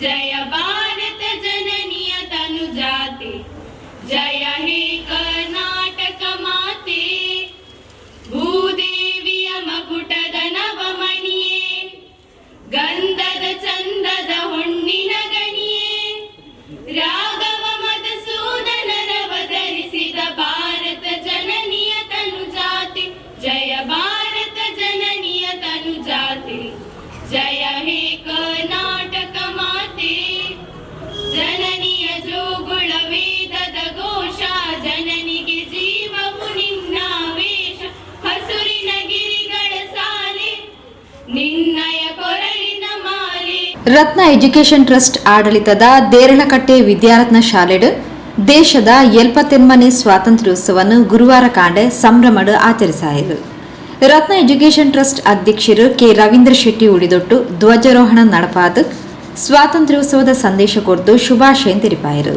जय भारत जननी तनु जाते। जय हे ರತ್ನ ಎಜುಕೇಷನ್ ಟ್ರಸ್ಟ್ ಆಡಳಿತದ ದೇರಳಕಟ್ಟೆ ವಿದ್ಯಾರತ್ನ ಶಾಲೆಡ್, ದೇಶದ ಎಲ್ಪತ್ತೆನ್ಮನೆ ಸ್ವಾತಂತ್ರ್ಯೋತ್ಸವವನ್ನು ಗುರುವಾರ ಕಾಂಡೆ ಸಂಭ್ರಮಡು ಆಚರಿಸಾಯಿತು. ರತ್ನ ಎಜುಕೇಷನ್ ಟ್ರಸ್ಟ್ ಅಧ್ಯಕ್ಷರು ಕೆ. ರವೀಂದ್ರ ಶೆಟ್ಟಿ ಉಳಿದೊಟ್ಟು ಧ್ವಜಾರೋಹಣ ನಡಪಾದ ಸ್ವಾತಂತ್ರ್ಯೋತ್ಸವದ ಸಂದೇಶ ಕೊಡ್ದು ಶುಭಾಶಯ ತೆರಿಪಾಯರು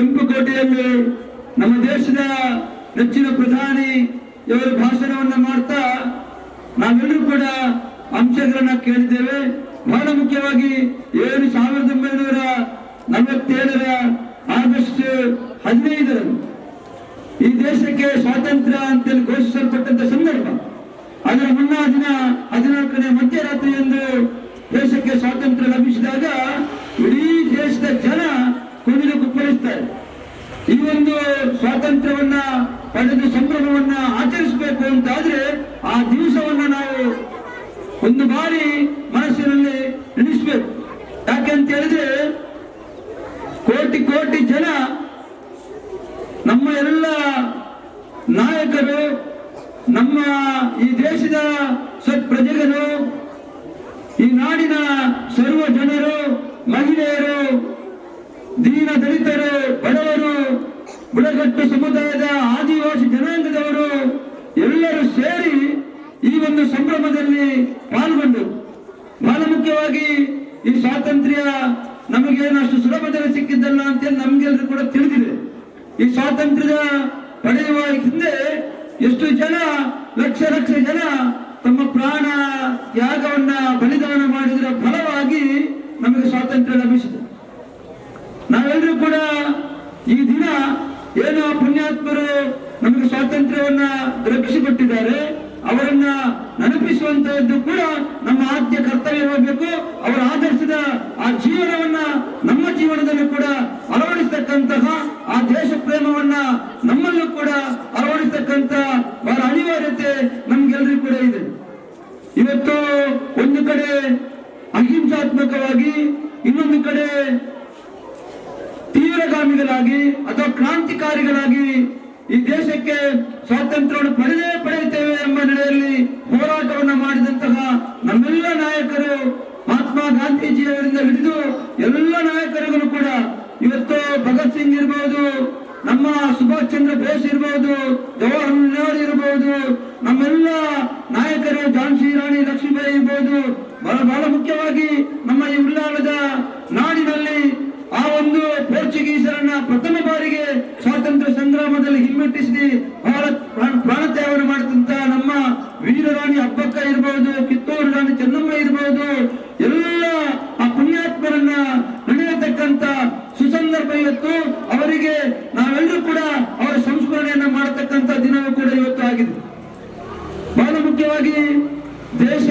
ಕೆಂಪುಕೋಟೆಯಲ್ಲಿ ನಮ್ಮ ದೇಶದ ನೆಚ್ಚಿನ ಪ್ರಧಾನಿ ಇವರ ಭಾಷಣವನ್ನು ಮಾಡ್ತಾ ನಾವೆಲ್ಲರೂ ಕೂಡ ಅಂಶಗಳನ್ನ ಕೇಳಿದ್ದೇವೆ. ಬಹಳ ಮುಖ್ಯವಾಗಿ ಏಳು ಸಾವಿರದ ಒಂಬೈನೂರ ನಲವತ್ತೇಳರ ಆಗಸ್ಟ್ ಹದಿನೈದರಂದು ಈ ದೇಶಕ್ಕೆ ಸ್ವಾತಂತ್ರ್ಯ ಅಂತೇಳಿ ಘೋಷಿಸಲ್ಪಟ್ಟಂತ ಸಂದರ್ಭ. ಅದರ ಮುನ್ನ ದಿನ ಹದಿನಾಲ್ಕನೇ ಮಧ್ಯರಾತ್ರಿಯಂದು ದೇಶಕ್ಕೆ ಸ್ವಾತಂತ್ರ್ಯ ಲಭಿಸಿದಾಗ ಇಡೀ ದೇಶದ ಜನ ಕುಣಿದು ಕುಪ್ಪಳಿಸ್ತಾರೆ. ಈ ಒಂದು ಸ್ವಾತಂತ್ರ್ಯವನ್ನ ಪಡೆದು ಸಂಭ್ರಮವನ್ನ ಆಚರಿಸಬೇಕು ಅಂತಾದ್ರೆ ಆ ದಿವಸವನ್ನ ನಾವು ಒಂದು ಬಾರಿ ಮನಸ್ಸಿನಲ್ಲಿ ಇಳಿಸ್ಬೇಕು ಯಾಕೆಂತ ಹೇಳಿದ್ರೆ, ಕೋಟಿ ಕೋಟಿ ಜನ ನಮ್ಮ ಎಲ್ಲ ನಾಯಕರು, ನಮ್ಮ ಈ ದೇಶದ ಸತ್ಪ್ರಜೆಗಳು, ಈ ನಾಡಿನ ಸರ್ವ ಬುಡಕಟ್ಟು ಸಮುದಾಯದ ಆದಿವಾಸಿ ಜನಾಂಗದವರು ಎಲ್ಲರೂ ಸೇರಿ ಈ ಒಂದು ಸಂಭ್ರಮದಲ್ಲಿ ಪಾಲ್ಗೊಂಡು ಬಹಳ ಮುಖ್ಯವಾಗಿ ಈ ಸ್ವಾತಂತ್ರ್ಯ ನಮಗೇನಷ್ಟು ಸುಲಭದಲ್ಲಿ ಸಿಕ್ಕಿದ್ದಲ್ಲ ಅಂತೇಳಿ ನಮ್ಗೆಲ್ಲರೂ ಕೂಡ ತಿಳಿದಿದೆ. ಈ ಸ್ವಾತಂತ್ರ್ಯದ ಪಡೆಯುವ ಹಿಂದೆ ಎಷ್ಟು ಜನ, ಲಕ್ಷ ಲಕ್ಷ ಜನ ತಮ್ಮ ಪ್ರಾಣ ಯಾಗವನ್ನ ಬಲಿದಾನ ಮಾಡಿದರ ಫಲವಾಗಿ ನಮಗೆ ಸ್ವಾತಂತ್ರ್ಯ ಲಭಿಸಿದೆ. ನಾವೆಲ್ಲರೂ ಕೂಡ ಈ ದಿನ ಏನು ಪುಣ್ಯಾತ್ಮರು ನಮಗೆ ಸ್ವಾತಂತ್ರ್ಯವನ್ನ ರಕ್ಷಿಸಿಕೊಟ್ಟಿದ್ದಾರೆ, ಅವರನ್ನ ನೆನಪಿಸುವಂತಹದ್ದು ಕೂಡ ನಮ್ಮ ಆದ್ಯ ಕರ್ತವ್ಯವಾಗಬೇಕು. ಅವರ ಆದರ್ಶದ ಆ ಜೀವನವನ್ನ ನಮ್ಮ ಜೀವನದಲ್ಲೂ ಕೂಡ ಅಳವಡಿಸತಕ್ಕಂತಹ ಆ ದೇಶ ಪ್ರೇಮವನ್ನ ನಮ್ಮಲ್ಲೂ ಕೂಡ ಅಳವಡಿಸತಕ್ಕಂತ ಬಹಳ ನಮ್ಗೆಲ್ಲರಿಗೂ ಕೂಡ ಇದೆ. ಇವತ್ತು ಒಂದು ಕಡೆ ಅಹಿಂಸಾತ್ಮಕವಾಗಿ ಇನ್ನೊಂದು ಕಡೆ ತೀವ್ರಗಾಮಿಗಳಾಗಿ ಅಥವಾ ಕ್ರಾಂತಿಕಾರಿಗಳಾಗಿ ಈ ದೇಶಕ್ಕೆ ಸ್ವಾತಂತ್ರ್ಯವನ್ನು ಪಡೆದೇ ಪಡೆಯುತ್ತೇವೆ ಎಂಬ ನೆಲೆಯಲ್ಲಿ ಹೋರಾಟವನ್ನು ಮಾಡಿದಂತಹ ನಮ್ಮೆಲ್ಲ ನಾಯಕರು ಮಹಾತ್ಮ ಗಾಂಧೀಜಿಯವರಿಂದ ಹಿಡಿದು ಎಲ್ಲ ನಾಯಕರುಗಳು ಕೂಡ ಇವತ್ತು ಭಗತ್ ಸಿಂಗ್ ಇರಬಹುದು ನಮ್ಮ ಸುಭಾಷ್ ಚಂದ್ರ ಬೋಸ್ ಇರಬಹುದು ಜವಾಹರ್ಲಾಲ್ ನೆಹರು ಇರಬಹುದು ನಮ್ಮೆಲ್ಲ ನಾಯಕರು ಝಾನ್ಸಿ ರಾಣಿ ಲಕ್ಷ್ಮೀಬಾಯಿ ಇರಬಹುದು ಬಹಳ ಬಹಳ ಮುಖ್ಯವಾಗಿ ನಮ್ಮ ಈ ಉಳ್ಳಾಲದ ನಾಡಿನಲ್ಲಿ ಆ ಒಂದು ಪೋರ್ಚುಗೀಸರನ್ನ ಪ್ರಥಮ ಬಾರಿಗೆ ಸ್ವಾತಂತ್ರ್ಯ ಸಂಗ್ರಾಮದಲ್ಲಿ ಹಿಮ್ಮೆಟ್ಟಿಸಿ ಬಹಳ ಪ್ರಾಣ ಪ್ರಾಣತ್ಯಾಗವನ್ನು ಮಾಡಿದಂತ ನಮ್ಮ ವೀರರಾಣಿ ಹಬ್ಬಕ್ಕ ಇರಬಹುದು ಕಿತ್ತೂರು ರಾಣಿ ಚೆನ್ನಮ್ಮ ಇರಬಹುದು ಎಲ್ಲ ಆ ಪುಣ್ಯಾತ್ಮರನ್ನ ನಡೆಯತಕ್ಕಂತ ಸುಸಂದರ್ಭ ಇವತ್ತು ಅವರಿಗೆ ನಾವೆಲ್ಲರೂ ಕೂಡ ಅವರ ಸಂಸ್ಮರಣೆಯನ್ನ ಮಾಡತಕ್ಕಂತ ದಿನವೂ ಕೂಡ ಇವತ್ತು ಆಗಿದೆ ಬಹಳ ಮುಖ್ಯವಾಗಿ ದೇಶ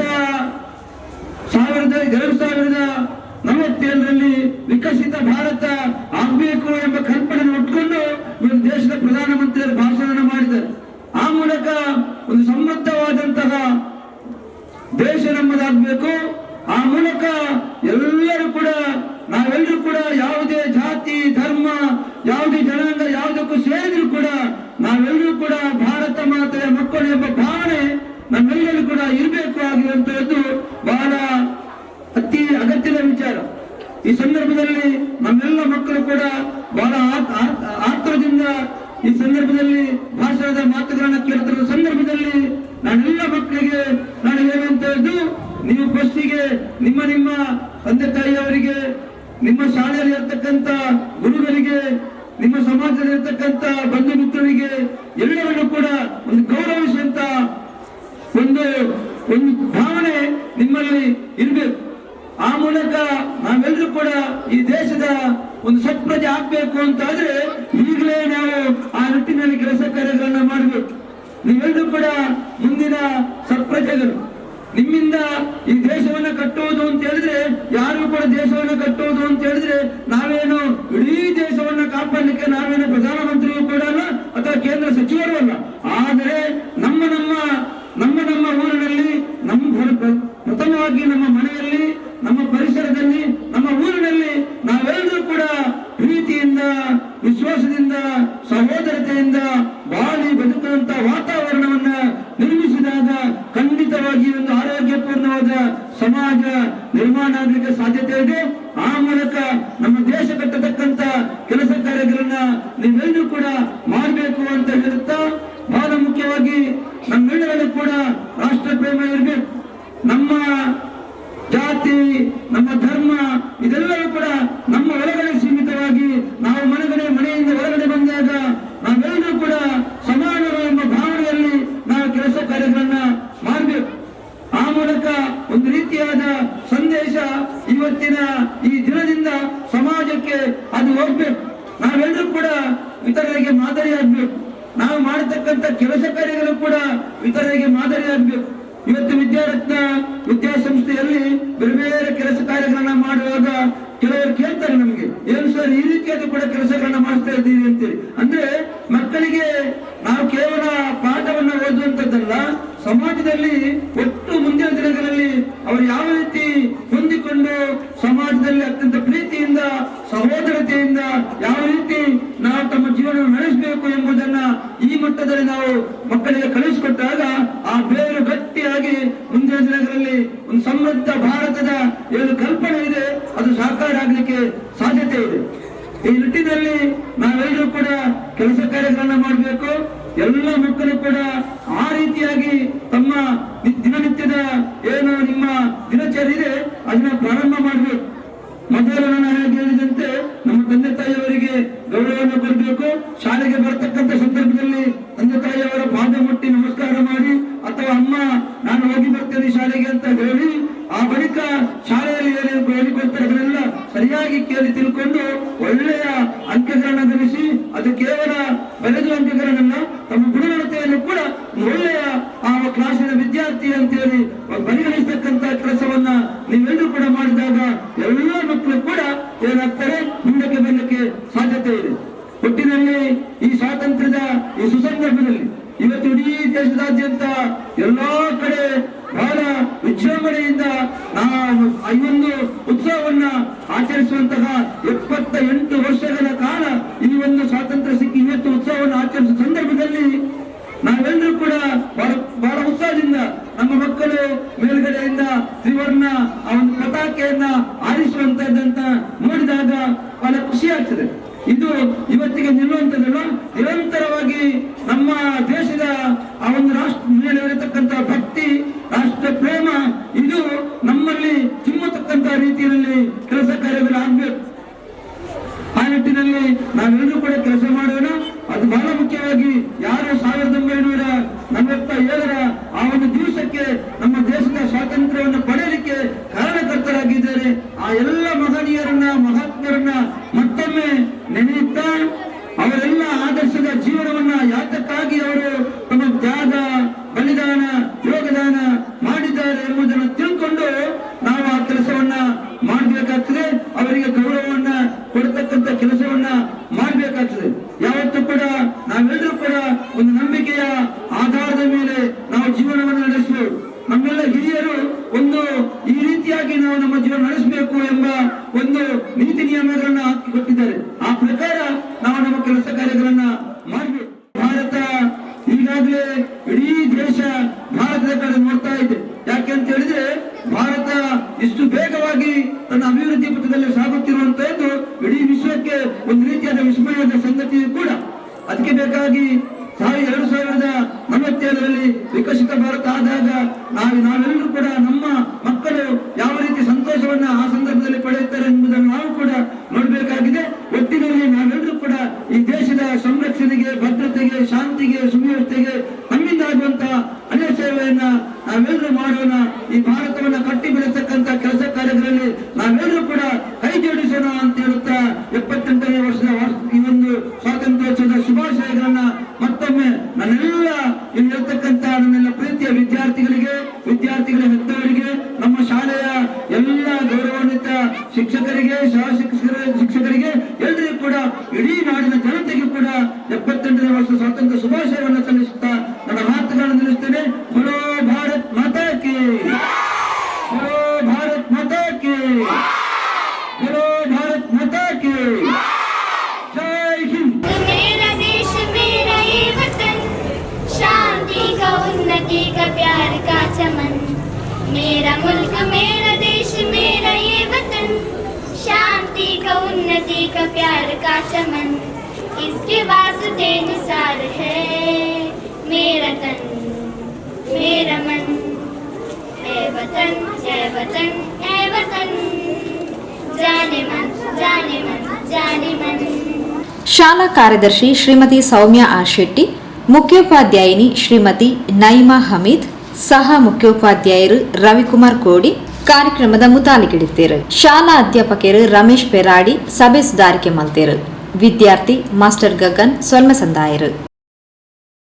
ಸಾವಿರದ ಎರಡು ಸಾವಿರದ ನಲವತ್ತೇಳರಲ್ಲಿ ವಿಕಸಿತ ಭಾರತ ಆಗ್ಬೇಕು ಎಂಬ ಕಲ್ಪನೆ ಉಟ್ಕೊಂಡು ಇವರು ದೇಶದ ಪ್ರಧಾನಮಂತ್ರಿಯರು ಭಾಷಣ ಮಾಡಿದ್ದಾರೆ ಆ ಮೂಲಕ ಒಂದು ಸಮೃದ್ಧವಾದಂತಹ ದೇಶ ನಮ್ಮದಾಗಬೇಕು. ಆ ಮೂಲಕ ಎಲ್ಲರೂ ಕೂಡ, ನಾವೆಲ್ಲರೂ ಕೂಡ ಯಾವುದೇ ಜಾತಿ, ಧರ್ಮ, ಯಾವುದೇ ಜನಾಂಗ, ಯಾವುದಕ್ಕೂ ಸೇರಿದ್ರು ಕೂಡ ನಾವೆಲ್ಲರೂ ಕೂಡ ಭಾರತ ಮಾತೆಯ ಮಕ್ಕಳು ಎಂಬ ಭಾವನೆ ನಮ್ಮೆಲ್ಲರೂ ಕೂಡ ಇರಬೇಕು ಆಗಿರುವಂತಹದ್ದು ಬಹಳ ಅತಿ ಅಗತ್ಯದ ವಿಚಾರ. ಈ ಸಂದರ್ಭದಲ್ಲಿ ನಮ್ಮೆಲ್ಲ ಮಕ್ಕಳು ಕೂಡ ಬಹಳ ಆತ್- ಆತ್- ಈ ಸಂದರ್ಭದಲ್ಲಿ ಭಾಷಣದ ಮಾತುಗಳನ್ನು ಕೇಳ್ತಿರುವ ಸಂದರ್ಭದಲ್ಲಿ ನಾನೆಲ್ಲ ಮಕ್ಕಳಿಗೆ ನಾನು ಹೇಳುವಂತಹದ್ದು ನೀವು ಫಸ್ಟಿಗೆ ನಿಮ್ಮ ನಿಮ್ಮ ತಂದೆ ತಾಯಿಯವರಿಗೆ, ನಿಮ್ಮ ಶಾಲೆಯಲ್ಲಿ ಇರ್ತಕ್ಕಂಥ ಗುರುಗಳಿಗೆ, ನಿಮ್ಮ ಸಮಾಜದಲ್ಲಿ ಇರ್ತಕ್ಕಂಥ ಬಂಧು ಮಿತ್ರರಿಗೆ ಎಲ್ಲರನ್ನು ಕೂಡ ಒಂದು ಗೌರವಿಸುವಂತ ಒಂದು ಒಂದು ಭಾವನೆ ನಿಮ್ಮಲ್ಲಿ ಇರಬೇಕು. ಆ ಮೂಲಕ ನಾವೆಲ್ಲರೂ ಕೂಡ ಈ ದೇಶದ ಒಂದು ಸತ್ಪ್ರಜೆ ಆಗ್ಬೇಕು ಅಂತ ಆದ್ರೆ ಈಗಲೇ ನಾವು ಆ ನಿಟ್ಟಿನಲ್ಲಿ ಕೆಲಸ ಕಾರ್ಯಗಳನ್ನ ಮಾಡಬೇಕು. ನೀವೆಲ್ಲರೂ ಕೂಡ ಮುಂದಿನ ಸತ್ಪ್ರಜೆಗಳು ನಿಮ್ಮಿಂದ ಈ ದೇಶವನ್ನ ಕಟ್ಟುವುದು ಅಂತ ಹೇಳಿದ್ರೆ, ಯಾರು ಕೂಡ ದೇಶವನ್ನ ಕಟ್ಟುವುದು ಅಂತ ಹೇಳಿದ್ರೆ, ನಾವೇನು ಇಡೀ ದೇಶವನ್ನ ಕಾಪಾಡಲಿಕ್ಕೆ ನಾವೇನು ಪ್ರಧಾನಮಂತ್ರಿಯೂ ಕೂಡ ಅಥವಾ ಕೇಂದ್ರ ಸಚಿವರು ಅಲ್ಲ. ಆದರೆ ನಮ್ಮ ನಮ್ಮ ನಮ್ಮ ನಮ್ಮ ಊರಿನಲ್ಲಿ, ನಮ್ಮ ಪ್ರ- ಪ್ರ- ಪ್ರಥಮವಾಗಿ ನಮ್ಮ ಮನೆಯಲ್ಲಿ, ನಮ್ಮ ಪರಿಸರದಲ್ಲಿ, ನಮ್ಮ ಊರಿನಲ್ಲಿ ನಾವೆಲ್ಲರೂ ಕೂಡ ಪ್ರೀತಿಯಿಂದ ವಿಶ್ವಾಸದಿಂದ, ಸಹೋದರತೆಯಿಂದ, ಬಾಳಿ ಬದುಕುವಂತ ವಾತಾವರಣವನ್ನ ನಿರ್ಮಿಸಿದಾಗ ಖಂಡಿತವಾಗಿ ಒಂದು ಆರೋಗ್ಯಪೂರ್ಣವಾದ ಸಮಾಜ ನಿರ್ಮಾಣ ಆಗಲಿಕ್ಕೆ ಸಾಧ್ಯತೆ ಇದೆ. ಆ ಮೂಲಕ ನಮ್ಮ ದೇಶ ಕಟ್ಟತಕ್ಕಂತ ಕೆಲಸ ಕಾರ್ಯಗಳನ್ನ ನೀವೆಲ್ಲರೂ ಕೂಡ ಮಾಡಬೇಕು ಅಂತ ಹೇಳುತ್ತಾ, ಬಹಳ ಮುಖ್ಯವಾಗಿ ನಮ್ಮೆಲ್ಲರಲ್ಲೂ ಕೂಡ ರಾಷ್ಟ್ರ ಪ್ರೇಮ ಇರಬೇಕು. ನಮ್ಮ ಜಾತಿ, ನಮ್ಮ ಧರ್ಮ, ಇದೆಲ್ಲವೂ ಕೂಡ ನಮ್ಮ ಒಳಗಡೆ ಸೀಮಿತವಾಗಿ ನಾವು ಮನೆಗಡೆ ಮನೆಯಿಂದ ಹೊರಗಡೆ ಬಂದಾಗ ನಾವೆಲ್ಲರೂ ಕೂಡ ಸಮಾನರು ಎಂಬ ಭಾವನೆಯಲ್ಲಿ ನಾವು ಕೆಲಸ ಕಾರ್ಯಗಳನ್ನ ಮಾಡಬೇಕು ಆ ಮೂಲಕ ಒಂದು ರೀತಿಯಾದ ಸಂದೇಶ ಇವತ್ತಿನ ಈ ದಿನದಿಂದ ಸಮಾಜಕ್ಕೆ ಅದು ಹೋಗ್ಬೇಕು. ನಾವೆಲ್ಲರೂ ಕೂಡ ಇತರರಿಗೆ ಮಾದರಿಯಾಗಬೇಕು ನಾವು ಮಾಡತಕ್ಕಂತ ಕೆಲಸ ಕಾರ್ಯಗಳು ಕೂಡ ಇತರರಿಗೆ ಮಾದರಿಯಾಗಬೇಕು ಇವತ್ತು ವಿದ್ಯಾರತ್ನ ವಿದ್ಯಾಸಂಸ್ಥೆಯಲ್ಲಿ ಬೇರೆ ಬೇರೆ ಕೆಲಸ ಕಾರ್ಯಗಳನ್ನ ಮಾಡುವಾಗ ಕೆಲವರು ಕೇಳ್ತಾರೆ ನಮಗೆ, ಏನು ಸರ್, ಈ ರೀತಿಯಾದ ಕೂಡ ಕೆಲಸಗಳನ್ನ ಮಾಡಿಸ್ತಾ ಇದ್ದೀವಿ ಅಂತೇಳಿ. ಅಂದ್ರೆ ಮಕ್ಕಳಿಗೆ ನಾವು ಕೇವಲ ಪಾಠವನ್ನ ಓದುವಂತದ್ದಲ್ಲ ಸಮಾಜದಲ್ಲಿ ಒಟ್ಟು ಮುಂದಿನ ದಿನಗಳಲ್ಲಿ ಅವರು ಯಾವ ರೀತಿ ಹೊಂದಿಕೊಂಡು ಸಮಾಜದಲ್ಲಿ ಅತ್ಯಂತ ಪ್ರೀತಿಯಿಂದ, ಸಹೋದರತೆಯಿಂದ ಯಾವ ರೀತಿ ನಾವು ತಮ್ಮ ಜೀವನ ನಡೆಸಬೇಕು ಎಂಬುದನ್ನ ಈ ಮಟ್ಟದಲ್ಲಿ ನಾವು ಮಕ್ಕಳಿಗೆ ಕಲಿಸಿಕೊಟ್ಟಾಗ ಆ ಬೇರು ಗಟ್ಟಿಯಾಗಿ ಮುಂದಿನ ದಿನಗಳಲ್ಲಿ ಒಂದು ಸಮೃದ್ಧ ಭಾರತದ ಏನು ಕಲ್ಪನೆ ಇದೆ ಅದು ಸಾಕಾರ ಆಗಲಿಕ್ಕೆ ಸಾಧ್ಯತೆ ಇದೆ ಈ ನಿಟ್ಟಿನಲ್ಲಿ ನಾವೆಲ್ಲರೂ ಕೂಡ ಕೆಲಸ ಕಾರ್ಯಗಳನ್ನ ಮಾಡಬೇಕು ಎಲ್ಲ ಮಕ್ಕಳು ಕೂಡ ಆ ರೀತಿಯಾಗಿ ತಮ್ಮ ನಿ- ದಿನನಿತ್ಯದ ಏನು ನಿಮ್ಮ ದಿನಚರಿ ಇದೆ ಅದನ್ನ ಪ್ರಾರಂಭ ಮಾಡಬೇಕು ಮೊದಲು ನಾನು ಹೇಳಿದಂತೆ ನಮ್ಮ ತಂದೆ ತಾಯಿಯವರಿಗೆ ಕೂಡ ಇದು ಇವತ್ತಿಗೆ ನಿಲ್ಲುವಂತದ್ದು ನಿರಂತರವಾಗಿ ನಮ್ಮ ದೇಶದ ಆ ಒಂದು ರಾಷ್ಟ್ರ ಸಂರಕ್ಷಣೆಗೆ ಭದ್ರತೆಗೆ ಶಾಂತಿಗೆ ಸುವ್ಯವಸ್ಥೆಗೆ ಎಪ್ಪತ್ತೆಂಟನೇ ವರ್ಷ ಸ್ವಾತಂತ್ರ್ಯ ಶುಭಾಶಯವನ್ನು ಸಲ್ಲಿಸುತ್ತಾ ನನ್ನ ಮಾತುಗಳನ್ನು ನಿಲ್ಲಿಸ್ತೇನೆ जाने मन जाने मन जाने ಶಾಲಾ ಕಾರ್ಯದರ್ಶಿ ಶ್ರೀಮತಿ ಸೌಮ್ಯ ಆರ್ ಶೆಟ್ಟಿ, ಮುಖ್ಯೋಪಾಧ್ಯಾಯಿನಿ ಶ್ರೀಮತಿ ನೈಮಾ ಹಮೀದ್, ಸಹ ಮುಖ್ಯೋಪಾಧ್ಯಾಯರು ರವಿಕುಮಾರ್ ಕೋಡಿ ಕಾರ್ಯಕ್ರಮದ ಮುತಾಲಿಗಿಡುತ್ತೇರು ಶಾಲಾ ಅಧ್ಯಾಪಕರು ರಮೇಶ್ ಪೆರಾಡಿ, ಸಭೆ ಸುಧಾರಿಕೆ ಮಲ್ತೇರು. ವಿದ್ಯಾರ್ಥಿ ಮಾಸ್ಟರ್ ಗಗನ್ ಸೊಲ್ಮೆ ಸಂದಾಯರು.